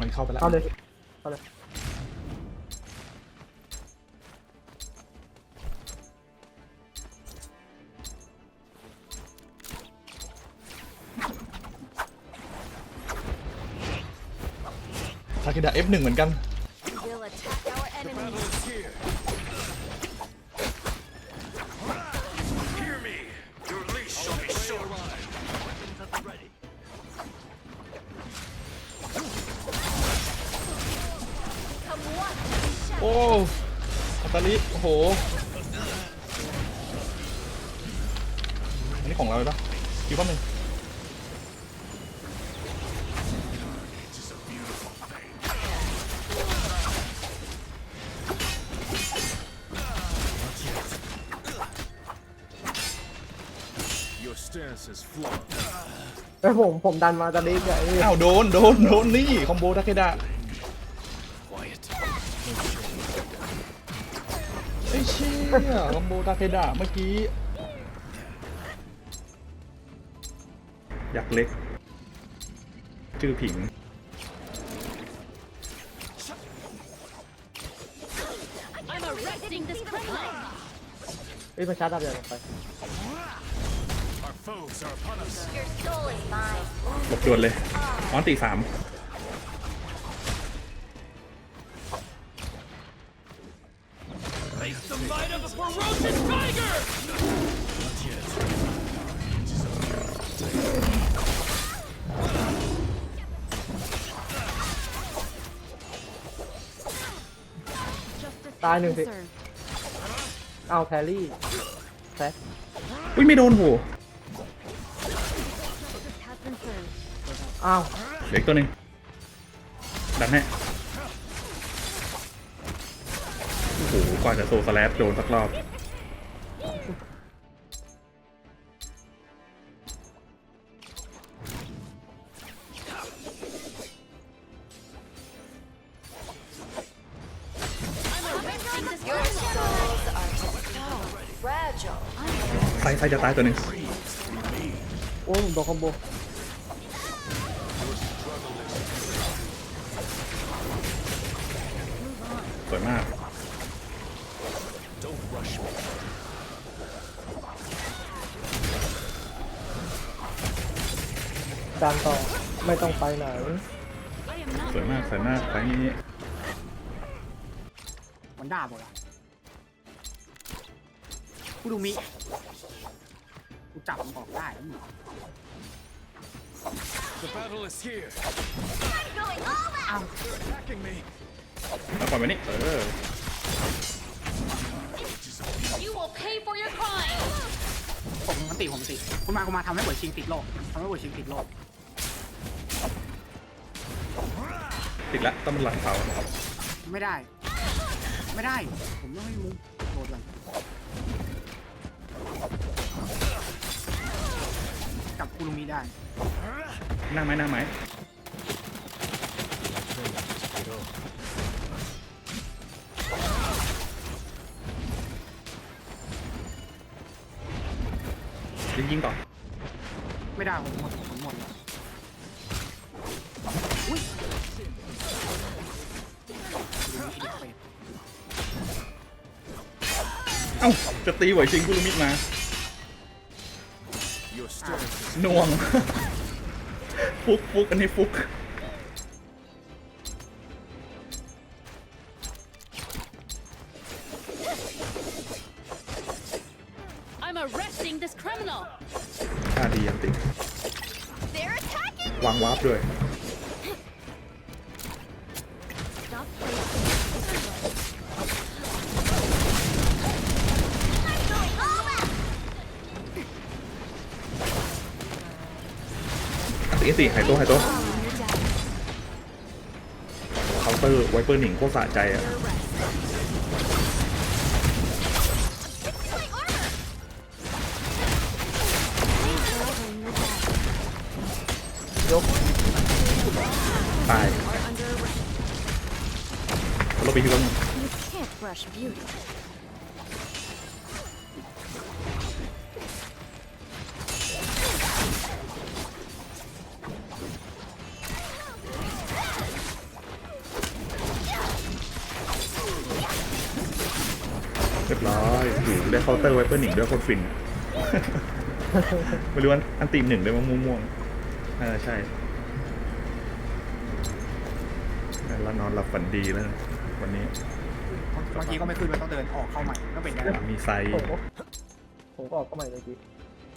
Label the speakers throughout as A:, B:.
A: มันเข้าไปแล้ว
B: เข้าเลยเข้าเลย
A: ทาเคดะ F1 เหมือนกัน
C: We'll attack our enemies.
A: อ้อัตาลิโอ้โห อันนี้ของเราเลยปะคิวว่าหนึ่ง
D: It's a beautiful thing. Your stance is flawed.
B: เอ้ยผมผมดันมาตอนนี้เนี่ยไอ้
A: อ้าวโดน โดน โดน นี่ คอมโบทาเคดะ
D: Quiet.
A: ไอ้เชี่ยคอมโบทาเคดะเมื่อกี้อยากเล็กชื่อผิง
C: I'm arresting this criminal.
B: เอ้ยมาชาร์จดับอย่างไป
D: Our foes are upon us.
C: Your soul is mine.
A: หลบจวนเลยออนตีสาม
D: Face the might of a ferocious tiger!
B: ตายหนึ่งสิเอาแพรรี่แซะ
A: อุ้ยไม่โดนโห
C: Has been served.
B: อ้าว
A: เหลืออีกตัวหนึ่งดันให้ กว่าจะโซสแลปโดนสักรอบ
C: Your souls are so fragile.
A: ไฟไฟจะตายตัวหนึ่ง
B: โอ้ยผมโดนคอมโบ
A: สวยมาก
D: Don't rush me.
B: ดันต่อไม่ต้องไปไหน
A: สวยมากสวยมากไฟนี้
E: มันด่าหมดละกูดูมิกูจับมันออกได้แล้วมึง
D: The battle is here.
C: Going all out.
D: They're attacking me.
A: แล้วปล่อยไปนี่เออ
E: ติผมติคุณมาคุณมาทำให้หัวชิงติดโลกทำให้หัวชิงติดโลก
A: ติดละต้องเป็นหลังเสา
E: ไม่ได้ ไม่ได้ ผมต้องให้มุงโดดก่อนจับคูลูมิได้
A: หน้าไม้หน้าไม้ ยิงยิงต่อ
E: ไม่ได้ผมหมดผมหมดแล้วอุ้ยคูลูมิอีกเป็ด
A: เอ้าจะตีไหวชิงกุลมิดมา
D: Your stance is
A: หน่วง ฟุกฟุกอันนี้ฟุก
C: I'm arresting this criminal.
A: ค่าดียังติด
C: They're attacking.
A: วางวาร์ปด้วย
C: Stop I'm going all out.
A: อันติอันติหายตัวหายตัวเคาน์เตอร์ไวเปอร์หนิงโคตรสะใจอะ
C: My
A: ตายลบไปที่กัน
C: You ส
A: เรียบร้อยถือได้เคาน์เตอร์ไวเปอร์หนึ่งด้วยคนฟิน ไม่รู้ว่าอันตีหนึ่งได้มาม่วงๆอ่าใช่ แล้วนอนหลับฝันดีแล้วนะวันนี้
E: บางทีก็ไม่ขึ้นมันต้องเดินออกเข้าใหม่ก็เป็นอย่างนั้น
A: มีไซส์
B: ผมก็ผมก็ออกเข้าใหม่เมื่อกี้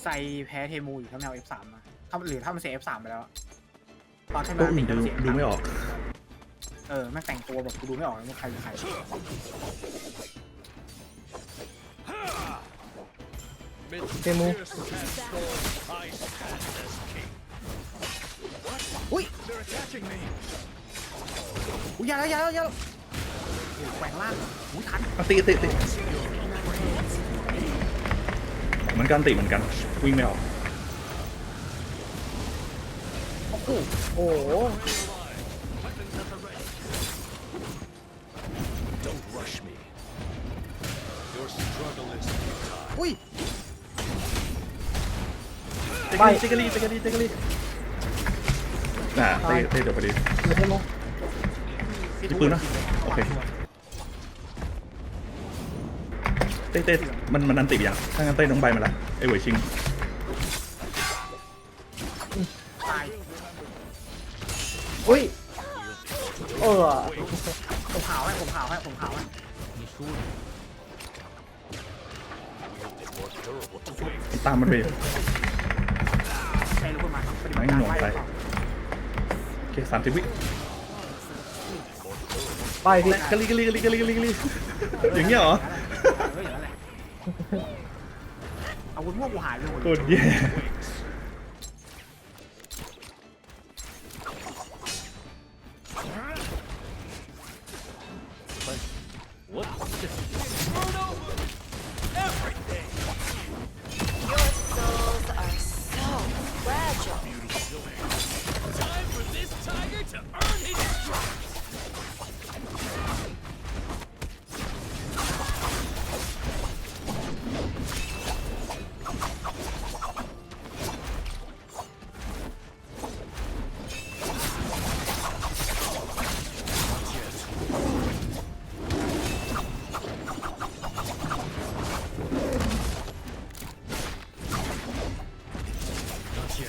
E: ใส่แพ้เทมูอยู่ถ้าไม่เอา F3 มาถ้าหรือถ้ามันเสีย F3 ไปแล้วอะตอนที่มั
A: ตัวนอื่น
E: ติด
A: ดู
E: เสีย
A: ดูไม่ออก
E: เออแม่งแต่งตัวแบบกูดูไม่ออกเลยว่าใครเป็นใคร
B: เทมู
E: อุ้ย อุ้ยอยาแล้วอยาแล้วอยาแล้วโอ้ยแกว่งล่างอุ้ยทัน
A: อะติติติเหมือนกันติเหมือนกันวิ่งไม่ออก
E: โอ้โห
B: โอ้โห
D: Don't rush me. Your struggle is futile.
E: อุ้ย
A: เตกะลีเตกะลีเตกะลีเตกะลีอ่าเต้เต้เดี๋ยวพอดี
B: อยู่เทมู
A: มีปืนนะโอเค เต้เต้มันมันอันติดอย่างถ้างั้นเต้น้องใบมาละไอ้เหวยชิง
E: ตาย
B: อุ้ยเออ
E: ผมขาวให้ผมขาวให้ผมขาวให้
D: More durable to wait.
A: ตามมันไป
E: ใครรู้ขึ้นมาปฏิบัติการ
A: ไม่หน่วง
E: ไล่
A: ไป
E: ต่อ
A: โอเคสามสิบวิ
B: ไปพี่
A: กะลีกะลีกะลีกะลีกะลีกะลีอย่างเงี้ยเหรอ
E: เอออย่างนั้นแหละอาวุธม่วงกูหายไปหมด
A: โคตรแย่